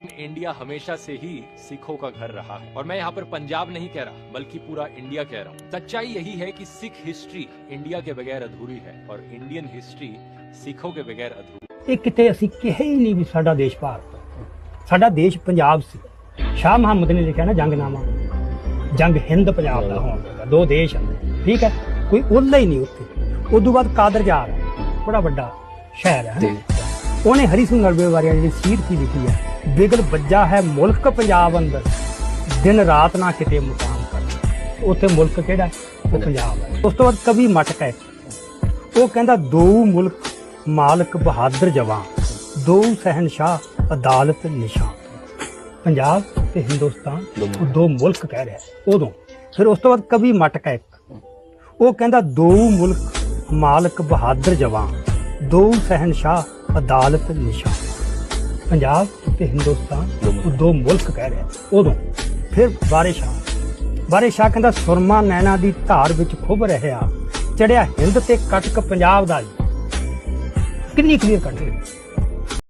India हमेशा से ही सिखों का घर रहा है और मैं यहाँ पर पंजाब नहीं कह रहा बल्कि पूरा इंडिया कह रहा हूँ सच्चाई यही है कि सिख हिस्ट्री इंडिया के बगैर अधूरी है और इंडियन हिस्ट्री सिखों के बगैर अधूरी ਇਹ ਕਿਤੇ ਅਸੀਂ ਕਿਹਾ ਹੀ ਨਹੀਂ ਵੀ ਸਾਡਾ ਦੇਸ਼ ਭਾਰਤ ਸਾਡਾ ਦੇਸ਼ ਪੰਜਾਬ ਸੀ ਸ਼ਾਹ ਮੁਹੰਮਦ ਨੇ ਲਿਖਿਆ ਨਾ ਜੰਗਨਾਮਾ ਜੰਗ ਹਿੰਦ ਪੰਜਾਬ ਦਾ ਹੋਣ ਲੱਗਾ ਦੋ ਦੇਸ਼ ਹਨ ਠੀਕ ਹੈ ਕੋਈ ਉਹਲਾ ਹੀ ਨਹੀਂ ਉੱਥੇ ਉਦੋਂ ਬਾਅਦ ਕਾਦਰ ਜਾ ਰਿਹਾ ਬੜਾ ਵੱਡਾ ਸ਼ਹਿਰ ਹੈ ਨਾ। ਉਹਨੇ ਹਰੀ ਸਿੰਘ ਨਲਵੇ ਬਾਰੇ ਜਿਹੜੀ ਸੀਰ ਕੀ ਲਿਖੀ ਹੈ ਬਿਗਲ ਵੱਜਾ ਹੈ ਮੁਲਕ ਪੰਜਾਬ ਅੰਦਰ। ਦਿਨ ਰਾਤ ਨਾ ਕਿਤੇ ਮੁਕਾਮ ਕਰ ਉੱਥੇ ਮੁਲਕ ਕਿਹੜਾ ਉਹ ਪੰਜਾਬ ਹੈ। ਉਸ ਤੋਂ ਬਾਅਦ ਕਵੀ ਮਟਕ ਹੈ। ਉਹ ਕਹਿੰਦਾ, ਦੋ ਮੁਲਕ, ਮਾਲਕ ਬਹਾਦਰ ਜਵਾਨ, ਦੋ ਸਹਿਨਸ਼ਾਹ, ਅਦਾਲਤ ਨਿਸ਼ਾਨ। ਪੰਜਾਬ ਤੇ ਹਿੰਦੁਸਤਾਨ ਉਹ ਦੋ ਮੁਲਕ ਕਹਿ ਰਿਹਾ ਉਦੋਂ। ਫਿਰ ਉਸ ਤੋਂ ਬਾਅਦ ਕਵੀ ਮਟਕ ਹੈ। ਇੱਕ ਉਹ ਕਹਿੰਦਾ, ਦੋ ਮੁਲਕ, ਮਾਲਕ ਬਹਾਦਰ ਜਵਾਨ, ਦੋ ਸਹਿਨਸ਼ਾਹ, ਅਦਾਲਤ ਨਿਸ਼ਾਨ। ਪੰਜਾਬ ਤੇ ਹਿੰਦੁਸਤਾਨ ਦੋ ਮੁਲਕ ਕਹਿ ਰਿਹਾ ਉਦੋਂ ਫਿਰ ਬਾਰੇ ਸ਼ਾਹ ਬਾਰੇ ਸ਼ਾਹ ਕਹਿੰਦਾ ਸੁਰਮਾ ਨੈਣਾ ਦੀ ਧਾਰ ਵਿੱਚ ਖੁੱਭ ਰਿਹਾ। ਚੜਿਆ ਹਿੰਦ ਤੇ ਕਟਕ ਪੰਜਾਬ ਦਾ ਕਿੰਨੀ ਕਲੀਅਰ ਕੱਟ ਰਹੀ